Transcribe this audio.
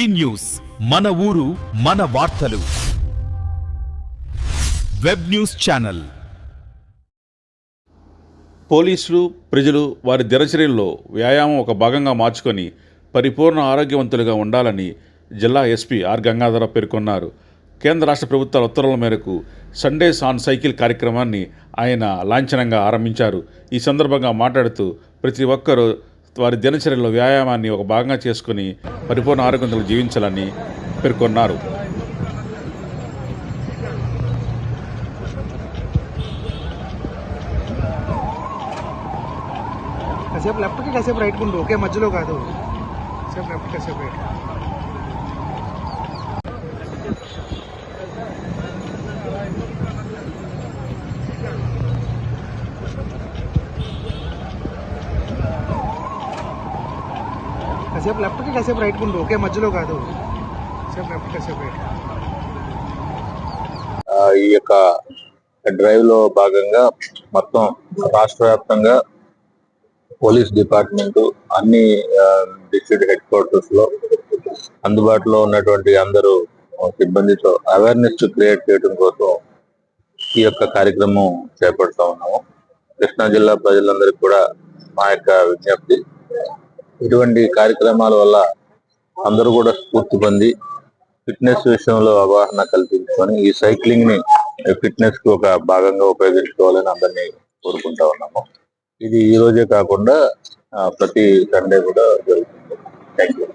ఈ న్యూస్. మన ఊరు మన వార్తలు. Web news channel. పోలీసులు ప్రజలు వారి దినచర్యల్లో వ్యాయామం ఒక భాగంగా మార్చుకొని పరిపూర్ణ ఆరోగ్యవంతులుగా ఉండాలని జిల్లా ఎస్పీ ఆర్ గంగాధర పేర్కొన్నారు. కేంద్ర రాష్ట్ర ప్రభుత్వాల ఉత్తర్వుల మేరకు సండేస్ ఆన్ సైకిల్ కార్యక్రమాన్ని ఆయన లాంఛనంగా ఆరంభించారు. ఈ సందర్భంగా మాట్లాడుతూ ప్రతి ఒక్కరూ వారి దినచర్యలో వ్యాయామాన్ని ఒక భాగంగా చేసుకుని పరిపూర్ణ ఆరోగ్యంతో జీవించాలని పేర్కొన్నారు. కాసేపు లెఫ్ట్కి కాసేపు రైట్ ఉండు. ఒకే మధ్యలో కాదు. కాసేపు లెఫ్ట్ కాసేపు రైట్. కాసేపు లెఫ్ట్కి కాసేపు రైట్ ఉండు. ఒకే మధ్యలో కాదు. కాసేపు లెఫ్ట్ కాసేపు రైట్ ఈ యొక్క డ్రైవ్లో భాగంగా మొత్తం రాష్ట్ర వ్యాప్తంగా పోలీస్ డిపార్ట్మెంట్ అన్ని డిస్ట్రిక్ట్ హెడ్ క్వార్టర్స్లో అందుబాటులో ఉన్నటువంటి అందరూ సిబ్బందితో అవేర్నెస్ క్రియేట్ చేయడం కోసం ఈ యొక్క కార్యక్రమం చేపడుతూ ఉన్నాము. కృష్ణా జిల్లా ప్రజలందరికీ కూడా మా యొక్క విజ్ఞప్తి. ఇటువంటి కార్యక్రమాల వల్ల అందరూ కూడా స్ఫూర్తి పొంది ఫిట్నెస్ విషయంలో అవగాహన కల్పించుకొని ఈ సైక్లింగ్ని ఫిట్నెస్కి ఒక భాగంగా ఉపయోగించుకోవాలని అందరినీ కోరుకుంటా ఉన్నాము. ఇది ఈ రోజే కాకుండా ప్రతి సండే కూడా జరుగుతుంది. Thank you